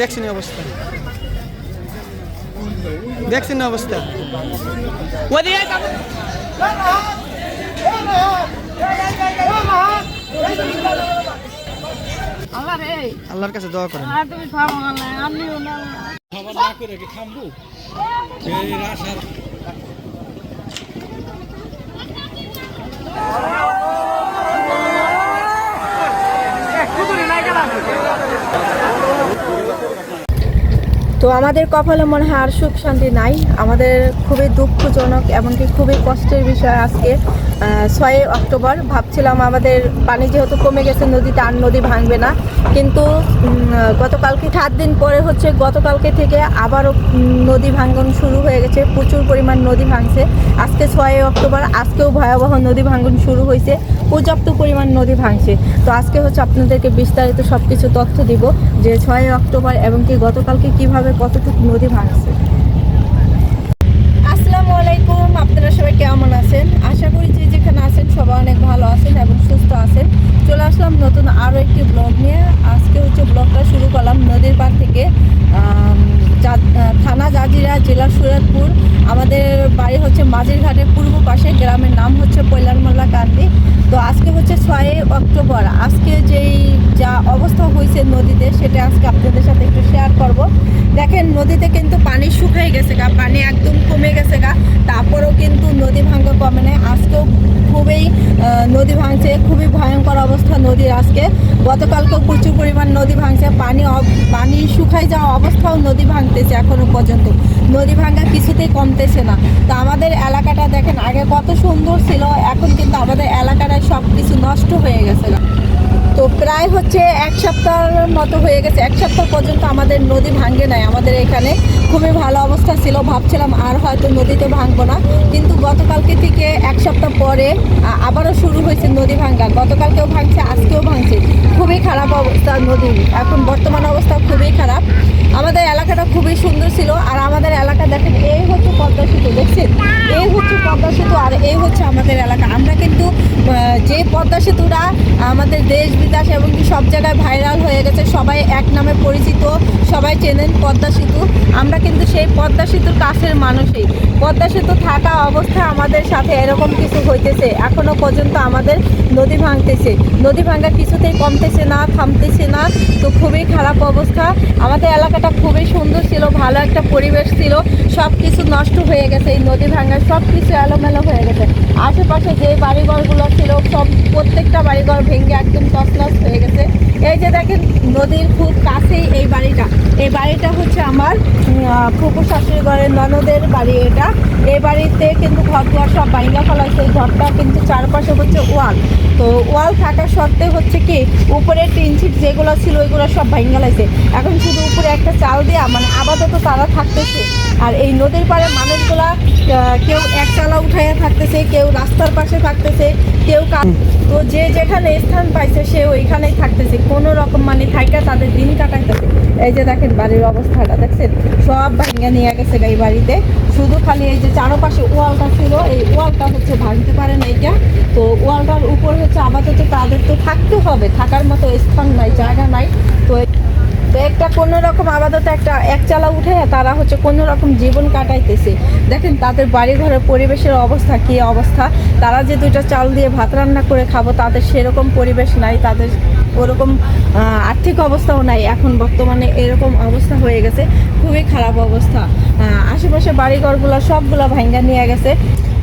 দেখছেন অবস্থা। দেখছেন না অবস্থা। আল্লাহর কাছে দোয়া করেন। আর তুমি থামো না আমিও না তো আমাদের কপালে মনে হয় আর সুখ শান্তি নাই। আমাদের খুবই দুঃখজনক এমনকি খুবই কষ্টের বিষয় আজকে ছয় অক্টোবর। ভাবছিলাম আমাদের পানি যেহেতু কমে গেছে নদীতে আর নদী ভাঙবে না। কিন্তু গতকালকে সাত দিন পরে হচ্ছে গতকালকে থেকে আবারও নদী ভাঙন শুরু হয়ে গেছে। প্রচুর পরিমাণ নদী ভাঙছে। আজকে ছয় অক্টোবর, আজকেও ভয়াবহ নদী ভাঙন শুরু হয়েছে। পর্যাপ্ত পরিমাণ নদী ভাঙছে। তো আজকে হচ্ছে আপনাদেরকে বিস্তারিত সব কিছু তথ্য দিব যে ছয় অক্টোবর এবং কি গতকালকে কীভাবে কতটুকু নদী ভাঙছে? আসসালামু আলাইকুম, আপনারা সবাই কেমন আছেন? আশা করি যে যেখানে আছেন সবাই অনেক ভালো আছেন এবং সুস্থ আছেন। চলে আসলাম নতুন আরও একটি ব্লগ নিয়ে। আজকে হচ্ছে ব্লগটা শুরু করলাম নদীর পার থেকে থানা জাজিরা, জেলা সুরাতপুর, আমাদের বাড়ি হচ্ছে মাঝিরঘাটের পূর্ব পাশে, গ্রামের নাম হচ্ছে কৈলারমোল্লা কান্দি। তো আজকে হচ্ছে ছয় অক্টোবর। আজকে যেই যা অবস্থা হয়েছে নদীতে, সেটা আজকে আপনাদের সাথে একটু শেয়ার করব। দেখেন, নদীতে কিন্তু পানি শুকাই গেছে গা, পানি একদম কমে গেছে গা। তারপরেও কিন্তু নদী ভাঙ্গা কমে নেই। আজকেও খুবই নদী ভাঙছে, খুবই ভয়ঙ্কর অবস্থা নদীর আজকে। গতকালকেও প্রচুর পরিমাণ নদী ভাঙছে, পানি পানি শুকাই যাওয়া অবস্থাও নদী ভাঙতেছে এখনও পর্যন্ত। নদী ভাঙ্গা কিছুতেই কমতেছে না। তো আমাদের এলাকাটা দেখেন, আগে কত সুন্দর ছিল, এখন কিন্তু আমাদের এলাকাটায় সব কিছু নষ্ট হয়ে গেছে। তো প্রায় হচ্ছে এক সপ্তাহের মতো হয়ে গেছে। এক সপ্তাহ পর্যন্ত আমাদের নদী ভাঙ্গে নাই। আমাদের এখানে খুবই ভালো অবস্থা ছিল। ভাবছিলাম আর হয়তো নদীতে ভাঙবো না। কিন্তু গতকালকে থেকে এক সপ্তাহ পরে আবারও শুরু হয়েছে নদী ভাঙ্গা। গতকালকেও ভাঙছে, আজকেও ভাঙছে। খুবই খারাপ অবস্থা নদীর এখন বর্তমান অবস্থা খুবই খারাপ। আমাদের এলাকাটা খুবই সুন্দর ছিল, আর আমাদের এলাকা দেখেন এই হচ্ছে পদ্মা সেতু, দেখছেন? এই হচ্ছে পদ্মা সেতু, আর এই হচ্ছে আমাদের এলাকা। আমরা কিন্তু যে পদ্মা সেতুটা আমাদের দেশ, বিদেশ এবং কি সব জায়গায় ভাইরাল হয়ে গেছে, সবাই এক নামে পরিচিত, সবাই চেনেন পদ্মা সেতু। আমরা কিন্তু সেই পদ্মা সেতুর কাছের মানুষই। পদ্মা সেতু থাকা অবস্থায় আমাদের সাথে এরকম কিছু হইতেছে। এখনও পর্যন্ত আমাদের নদী ভাঙতেছে। নদী ভাঙা কিছুতেই কমতেছে না, থামতেছে না। তো খুবই খারাপ অবস্থা। আমাদের এলাকাটা খুবই সুন্দর ছিল, ভালো একটা পরিবেশ ছিল। সব কিছু নষ্ট হয়ে গেছে, এই নদী ভাঙার সব কিছু এলোমেলো হয়ে গেছে। আশেপাশে যে বাড়িঘরগুলো ছিল, সব প্রত্যেকটা বাড়িঘর ভেঙে একদম তছনছ হয়ে গেছে। এই যে দেখেন, নদীর খুব কাছেই এই বাড়িটা। এই বাড়িটা হচ্ছে আমার ফুপু শাশুড়ি ঘরের ননদের বাড়ি এটা। এই বাড়িতে কিন্তু ঘর দুয়ার সব বাইঙ্গা ফেলাইছে। ঘরটা কিন্তু চারপাশে হচ্ছে ওয়াল। তো ওয়াল থাকা সত্ত্বেও হচ্ছে কি উপরে টিন ছিট যেগুলো ছিল ওইগুলো সব ভাইঙ্গালাইছে এখন শুধু উপরে একটা চাল দেওয়া মানে আপাতত তারা থাকতেছে। আর এই নদীর পাড়ে মানুষগুলা কেউ এক চালা উঠাইয়া থাকতেছে, কেউ রাস্তার পাশে থাকতেছে, কেউ তো যে যেখানে স্থান পাইছে সে ওইখানেই থাকতেছে। কোনো রকম মানে থাইকা তাদের দিন কাটাইতেছে। এই যে দেখেন বাড়ির অবস্থাটা, দেখছেন? সব ভাঙ্গা নিয়ে গেছে এই বাড়িতে। শুধু খালি এই যে চারপাশে ওয়ালটা ছিল, এই ওয়ালটা হচ্ছে ভাঙতে পারে না এইটা তো ওয়ালটার উপর হচ্ছে আপাতত তাদের তো থাকতে হবে, থাকার মতো স্থান নাই, জায়গা নাই। তো তো একটা কোনো রকম আপাতত একটা এক চালা উঠে তারা হচ্ছে কোনো রকম জীবন কাটাইতেছে। দেখেন তাদের বাড়ি ঘরের পরিবেশের অবস্থা, কী অবস্থা? তারা যে দুইটা চাল দিয়ে ভাত রান্না করে খাব, তাদের সেরকম পরিবেশ নাই, তাদের ওরকম আর্থিক অবস্থাও নাই। এখন বর্তমানে এরকম অবস্থা হয়ে গেছে, খুবই খারাপ অবস্থা। আশেপাশে বাড়িঘরগুলো সবগুলো ভাঙ্গা নিয়ে গেছে।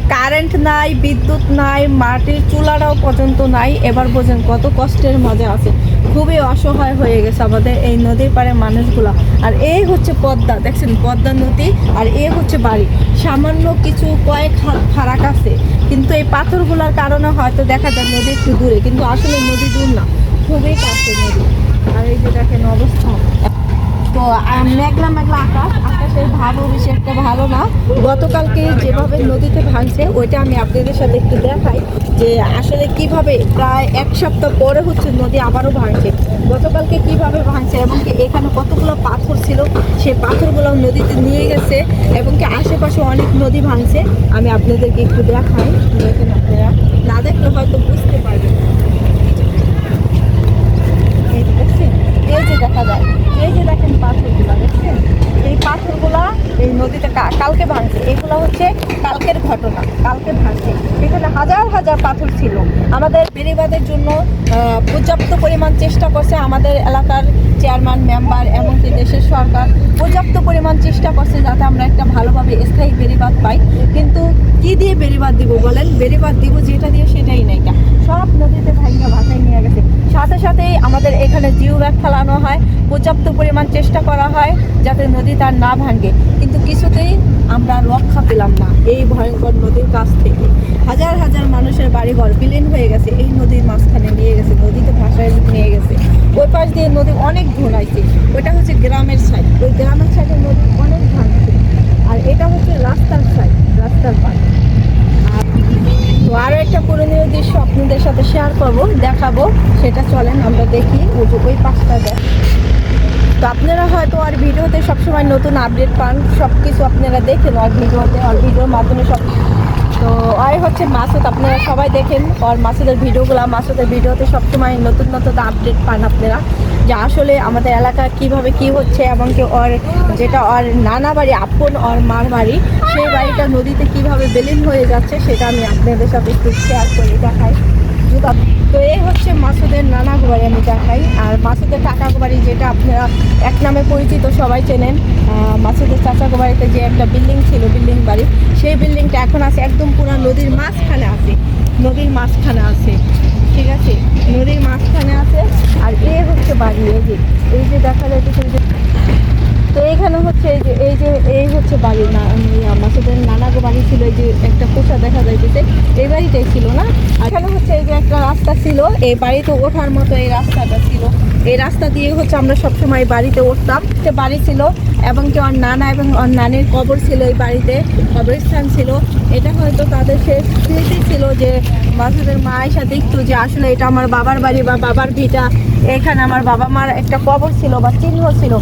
কারেন্ট নাই, বিদ্যুৎ নাই, মাটির চুলাটাও পর্যন্ত নাই। এবার বোঝেন কত কষ্টের মজা আছে। খুবই অসহায় হয়ে গেছে আমাদের এই নদীর পাড়ে মানুষগুলো। আর এই হচ্ছে পদ্মা, দেখছেন? পদ্মা নদী আর এ হচ্ছে বাড়ি। সামান্য কিছু কয়েক হাত ফারাক আছে। কিন্তু এই পাথরগুলোর কারণে হয়তো দেখা যায় নদী একটু দূরে, কিন্তু আসলে নদী দূর না। খুবই কাছে নদী। আর এই যে দেখেন অবস্থা। তো মেঘলা মেঘলা আকাশ। আকাশের ভাবও বেশি একটা ভালো না। গতকালকে যেভাবে নদীতে ভাঙছে, ওইটা আমি আপনাদের সাথে একটু দেখাই যে আসলে কীভাবে প্রায় এক সপ্তাহ পরে হচ্ছে নদী আবারও ভাঙছে। গতকালকে কীভাবে ভাঙছে এবং এখানে কতগুলো পাথর ছিল, সেই পাথরগুলো নদীতে নিয়ে গেছে এবং কি আশেপাশে অনেক নদী ভাঙছে। আমি আপনাদেরকে একটু দেখাই, দেখেন আপনারা। না দেখলে হয়তো বুঝতে পারবেন। এই যে দেখা যায় এই যে দেখেন পাথরগুলো দেখছেন? এই পাথরগুলা এই নদীতে কালকে ভাঙছে। এইগুলো হচ্ছে কালকের ঘটনা, কালকে ভাঙছে। এখানে হাজার হাজার পাথর ছিল। আমাদের বেড়িবাদের জন্য পর্যাপ্ত পরিমাণ চেষ্টা করছে আমাদের এলাকার চেয়ারম্যান মেম্বার এমনকি দেশের সরকার। পর্যাপ্ত পরিমাণ চেষ্টা করছে যাতে আমরা একটা ভালোভাবে স্থায়ী বেড়িবাদ পাই। কিন্তু কি দিয়ে বেড়িবাদ দিব বলেন? বেড়িবাদ দিব যেটা দিয়ে সেটাই নেই। সব নদীতে ভাইরা ভাষায় নিয়ে গেছে। সাথে সাথেই আমাদের এখানে জিও ব্যাগ ফেলানো হয়। পর্যাপ্ত পরিমাণ চেষ্টা করা হয় যাতে নদী তার না ভাঙে, কিন্তু কিছুতেই আমরা রক্ষা পেলাম না এই ভয়ঙ্কর নদীর কাছ থেকে। হাজার হাজার মানুষের বাড়িঘর বিলীন হয়ে গেছে, এই নদীর মাঝখানে নিয়ে গেছে, নদীতে ভাসায় নিয়ে গেছে। ওই পাশ দিয়ে নদী অনেক ঘোরাইছে ওইটা হচ্ছে গ্রামের সাইড ওই গ্রামের সাইডে নদী অনেক ভাঙছে, আর এটা হচ্ছে রাস্তার সাইড রাস্তার পাশ আর তো আরও একটা পুরনীয় দৃশ্য আপনাদের সাথে শেয়ার করব, দেখাবো, সেটা চলেন আমরা দেখি, ওই পাশটা দেখ তো আপনারা হয়তো আর ভিডিওতে সবসময় নতুন আপডেট পান সব কিছু আপনারা দেখেন, আর ভিডিওতে আর ভিডিওর মাধ্যমে সব তো আর হচ্ছে মাসুদ, আপনারা সবাই দেখেন, আর মাসুদের ভিডিওগুলো, মাসুদের ভিডিওতে সবসময় নতুন নতুন আপডেট পান আপনারা, যে আসলে আমাদের এলাকা কীভাবে কি হচ্ছে, এবং কি ওর যেটা ওর নানা বাড়ি, আপন ওর মার বাড়ি, সেই বাড়িটা নদীতে কীভাবে বেলিন হয়ে যাচ্ছে, সেটা আমি আপনাদের সাথে একটু শেয়ার করে দেখাই। তো এই হচ্ছে মাসুদের নানা বাড়ি আমি দেখাই। আর মাসুদের কাকা বাড়ি যেটা আপনারা এক নামে পরিচিত সবাই চেনেন মাসুদের চাচা বাড়িতে যে একটা বিল্ডিং ছিল, বিল্ডিং বাড়ি, সেই বিল্ডিংটা এখন আছে একদম পুরো নদীর মাঝখানে আছে। নদীর মাঝখানে আছে, ঠিক আছে? নদীর মাঝখানে আছে। আর এ হচ্ছে বাড়ি, এই যে এই যে দেখা যাচ্ছে তো এইখানে হচ্ছে এই যে এই যে, এই হচ্ছে বাড়ি না মাসুদের নানা বাড়ি ছিল, এই যে একটা পোষা দেখা যাইতেছে এই বাড়িটাই ছিল না? এখানে হচ্ছে এই যে একটা রাস্তা ছিল, এই বাড়িতে ওঠার মতো এই রাস্তাটা ছিল। এই রাস্তা দিয়ে হচ্ছে আমরা সবসময় বাড়িতে উঠতাম। সে বাড়ি ছিল, এবং কি ওর নানা এবং ওর নানির কবর ছিল এই বাড়িতে, কবরস্থান ছিল। এটা হয়তো তাদের শেষ স্মৃতি ছিল যে, মাসুদের মা এসে দেখতো যে, আসলে এটা আমার বাবার বাড়ি বা বাবার ভিটা। এখানে আমার বাবা মার একটা কবর ছিল বা চিহ্ন ছিল।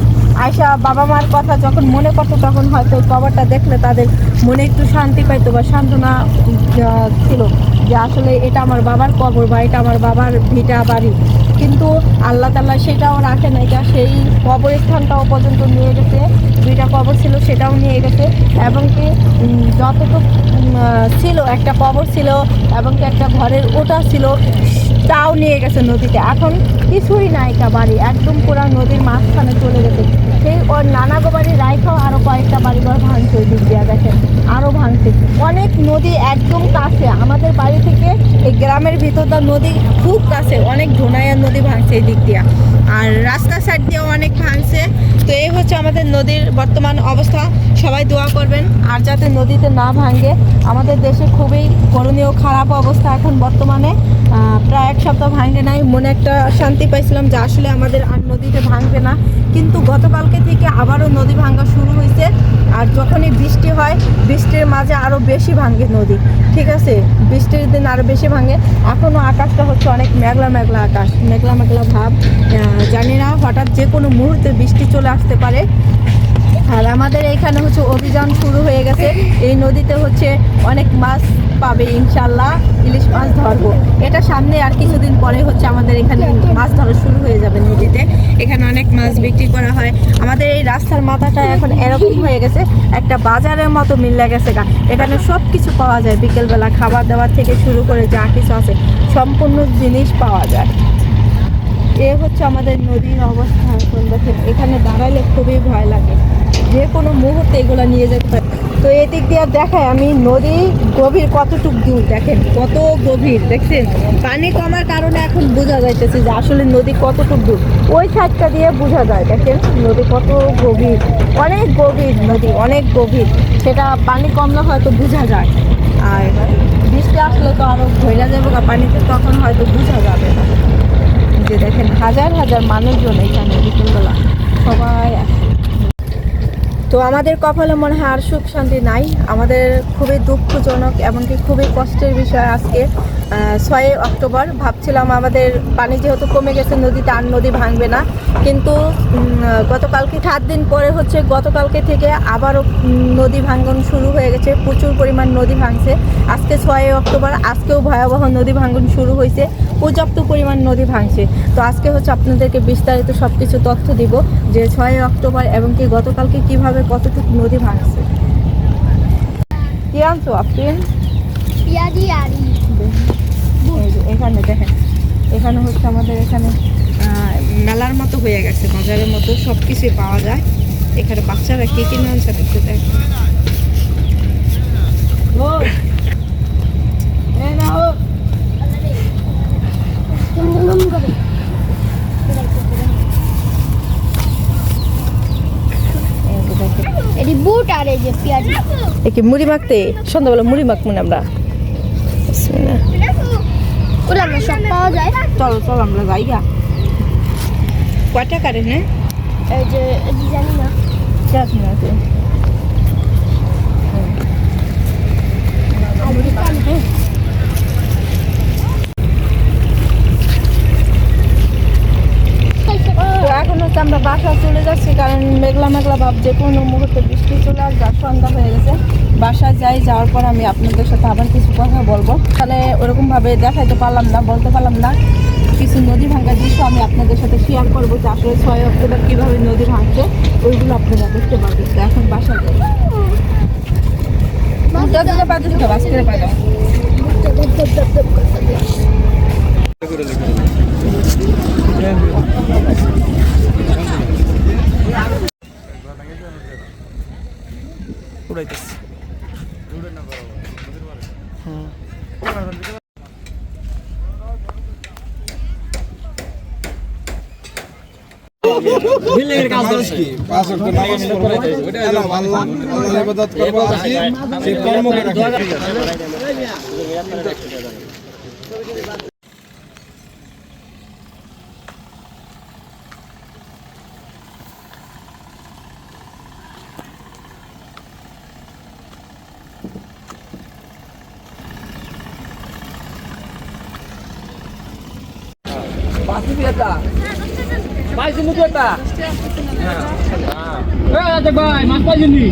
আয়সা বাবা মার কথা যখন মনে করতো তখন হয়তো কবরটা দেখলে তাদের মনে একটু শান্তি পাইতো বা সান্ত্বনা ছিল যে আসলে এটা আমার বাবার কবর বা এটা আমার বাবার ভিটা বাড়ি। কিন্তু আল্লাহ তাল্লাহ সেটাও রাখে নাই যা সেই কবরস্থানটাও পর্যন্ত নিয়ে গেছে, দুইটা কবর ছিল সেটাও নিয়ে গেছে এবং কি যতটুকু ছিল, একটা কবর ছিল এবং কি একটা ঘরের ওটা ছিল, তাও নিয়ে গেছে নদীতে। এখন কিছুই নাই বাড়ি, একদম পুরা নদীর মাঝখানে চলে গেছে। সেই ওর নানা গো বাড়ি রাইখাও আরও কয়েকটা বাড়ি ঘর ভাঙছে ওই দিক দিয়ে দেখেন আরও ভাঙছে অনেক নদী একদম কাছে, আমাদের বাড়ি থেকে এই গ্রামের ভিতরটা নদী খুব কাছে, অনেক ধোনাইয়া নদী ভাঙছে এই দিক দিয়ে। আর রাস্তার সাইড দিয়েও অনেক ভাঙছে। তো এই হচ্ছে আমাদের নদীর বর্তমান অবস্থা। সবাই দোয়া করবেন, আর যাতে নদীতে না ভাঙে, আমাদের দেশে খুবই করণীয় খারাপ অবস্থা এখন বর্তমানে। প্রায় এক সপ্তাহ ভাঙে নাই, মনে একটা শান্তি পাইছিলাম যে আসলে আমাদের আর নদীতে ভাঙবে না। কিন্তু গতকালকে থেকে আবারও নদী ভাঙ্গা শুরু হয়েছে। আর যখনই বৃষ্টি হয়, বৃষ্টির মাঝে আরও বেশি ভাঙে নদী। ঠিক আছে? বৃষ্টির দিন আরও বেশি ভাঙে এখনও আকাশটা হচ্ছে অনেক মেঘলা মেঘলা আকাশ, মেঘলা মেঘলা ভাব। জানি না, হঠাৎ যে কোনো মুহূর্তে বৃষ্টি চলে আসতে পারে। আর আমাদের এখানে হচ্ছে অভিযান শুরু হয়ে গেছে। এই নদীতে হচ্ছে অনেক মাছ পাবে, ইনশাল্লাহ ইলিশ মাছ ধরবো। এটা সামনে আর কিছুদিন পরে হচ্ছে আমাদের এখানে মাছ ধরা শুরু হয়ে যাবে নদীতে। এখানে অনেক মাছ বিক্রি করা হয়। আমাদের এই রাস্তার মাথাটা এখন এরকম হয়ে গেছে, একটা বাজারের মতো মিলে গেছে গা। এখানে সব কিছু পাওয়া যায়, বিকেলবেলা খাবার দাবার থেকে শুরু করে যা কিছু আছে, সম্পূর্ণ জিনিস পাওয়া যায়। এ হচ্ছে আমাদের নদীর অবস্থা এখন দেখেন এখানে দাঁড়াইলে খুবই ভয় লাগে। যে কোনো মুহূর্তে এগুলো নিয়ে যেতে পারে। তো এদিক দিয়ে দেখায়, আমি নদী গভীর কতটুক দূর? দেখেন, কত গভীর, দেখছেন? পানি কমার কারণে এখন বোঝা যাইতেছে যে আসলে নদী কতটুক দূর। ওই সাইডটা দিয়ে বোঝা যায়, দেখেন, নদী কত গভীর। অনেক গভীর নদী, অনেক গভীর। সেটা পানি কমলে হয়তো বোঝা যায়। আর বৃষ্টি আসলে তো আরও ভৈরা যাবে পানিতে তখন হয়তো বোঝা যাবে না। যে দেখেন, হাজার হাজার মানুষজন এখানে বিকেলবেলা। সবাই। তো আমাদের কপালে মনে হয় আর সুখ শান্তি নাই। আমাদের খুবই দুঃখজনক, এমনকি খুবই কষ্টের বিষয় আজকে ছয় অক্টোবর। ভাবছিলাম আমাদের পানি যেহেতু কমে গেছে, নদীতে আর নদী ভাঙবে না। কিন্তু গতকালকে সাত দিন পরে হচ্ছে গতকালকে থেকে আবারও নদী ভাঙ্গন শুরু হয়ে গেছে। প্রচুর পরিমাণ নদী ভাঙছে। আজকে ছয় অক্টোবর, আজকেও ভয়াবহ নদী ভাঙ্গন শুরু হয়েছে। পর্যাপ্ত পরিমাণ নদী ভাঙছে। তো আজকে হচ্ছে আপনাদেরকে বিস্তারিত সব কিছু তথ্য দিব যে ছয় অক্টোবর এবং কি গতকালকে কীভাবে কতটুকু নদী ভাঙছে। কি আনছো এই এখানে দেখেন এখানে হচ্ছে আমাদের এখানে আহ, মেলার মতো হয়ে গেছে বাজারের মতো সব কিছুই পাওয়া যায়। এখানে বাচ্চারা কি কিনে আনছে একটু দেখেন। ওই, এই নাও। গুমগুম করে এই যে দেখেন। এটি বুট আর এই যে পেঁয়াজি। এ কি মুড়ি মাখতে? সন্ধ্যাবেলা মুড়ি মাখবো না আমরা। বিসমিল্লাহ। ওগুলো আমরা সব পাওয়া যায়। চলো চলো আমরা যাই গা। কয় টাকা রে হ্যাঁ? এই যে জানি না। চাষ আছে তো এখন হচ্ছে আমরা বাসা চলে যাচ্ছি কারণ মেঘলা মেঘলা ভাব যে কোনো মুহূর্তে বৃষ্টি চলে আর সন্ধ্যা হয়ে গেছে। বাসায় যাই যাওয়ার পর আমি আপনাদের সাথে আবার কিছু কথা বলব। তাহলে ওরকমভাবে দেখাইতে পারলাম না বলতে পারলাম না। কিছু নদী ভাঙ্গা দৃশ্য আমি আপনাদের সাথে শেয়ার করব যে আসলে ছয় অক্টোবর কীভাবে নদী ভাঙছে ওইগুলো আপনারা দেখতে পাবেন তো এখন বাসা যাই। বাস করে পাঠাও উড়াইতেছে। মানুষ কি পাঁচ ওয়াক্ত নামাজ পড়ব এলাম আল্লাহ আল্লাহর ইবাদত করব আসি। সেই কর্মকে রাখি। পাইছি মুখ এটা ভাই মাছ পাইছেনি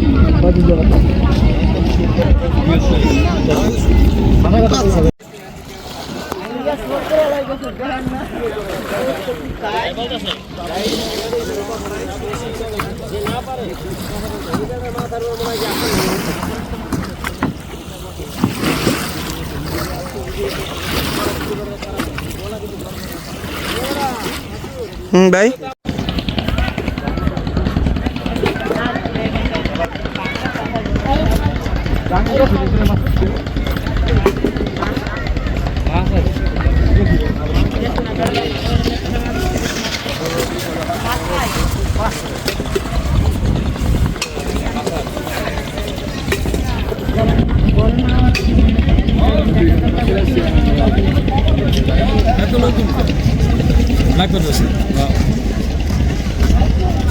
Thank you. হুম ভাই।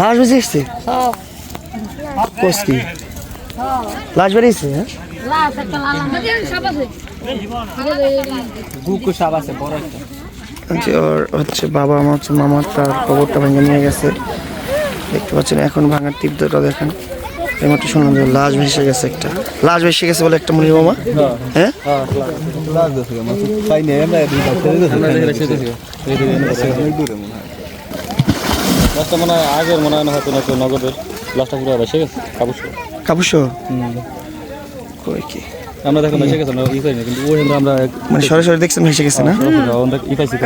লাশ বেঁচে এসছে? কি লাশ বেরিয়েছে হ্যাঁ? যে ওর হচ্ছে বাবা আমার হচ্ছে মামার তার কবরটা ভেঙে নিয়ে গেছে। দেখতে পাচ্ছেন এখন ভাঙার তীব্রতা দেখেন। এইমাত্র শুনলাম যে লাশ ভেসে গেছে একটা। লাশ ভেসে গেছে বলে একটা মনির মামা? হ্যাঁ নাই আমরা একদিন দূরে মনে হয় লাস্টটা মনে হয় আগের মনে হয় না হয়তো না কেউ নগদের লাস্টটা পুরো বেসে গেছে কাবুস কাপুস কই কি? আমরা দেখলাম বেসে গেছে আমরা ই পাইনি কিন্তু ওই আমরা মানে সরাসরি দেখছেন ভেসে গেছে না? ই পাইছি।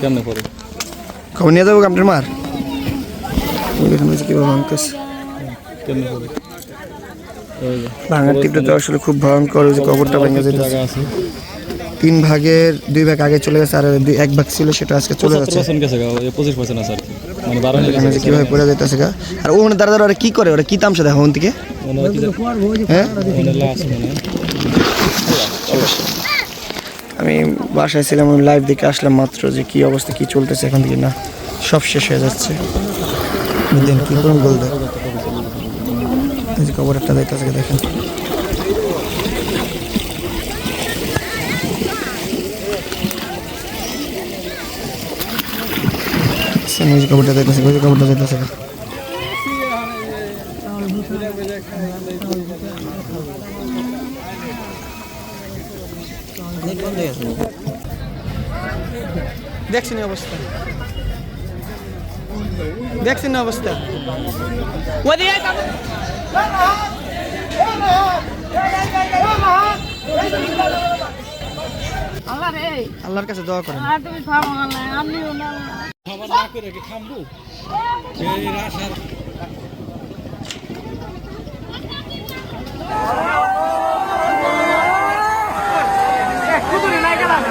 কেমনে পরে খবর নিয়ে যাব আপনার মার? ওই দেখুন কীভাবে ভাঙতেছে। কেমনে পরে ভাঙার টিপটা তো আসলে খুব ভয়ঙ্কর যে কবরটা ভেঙে আছে। তিন ভাগের দুই ভাগ আগে চলে গেছে আর দুই এক ভাগ ছিল সেটা আজকে চলে যাচ্ছে। পঁচিশ পার্সেন্ট আছে আর কি। মানে বারো কীভাবে পড়ে যেতেছে গা? আর ওখানে দাঁড়া দাঁড়া ওরা কি করে? ওরা কি তামসা দেখো ওখান থেকে? মনে হয়? মনে মনে। আমি বাসায় ছিলাম আমি লাইভ দেখে আসলাম মাত্র যে কি অবস্থা কি চলতেছে এখান থেকে না। সব শেষ হয়ে যাচ্ছে। দেন কি করুন বল দেন এই যে কবর একটা যাইতেছে দেখেন। ওই কবরটা যাইতেছে ওই যে যাইতেছে। দেখছেন অবস্থা। দেখছেন না অবস্থা। ওদিকে আল্লাহর কাছে দোয়া করেন। আবার না করে কি থামবো এই রাশার কুদুরি নাই গেলাম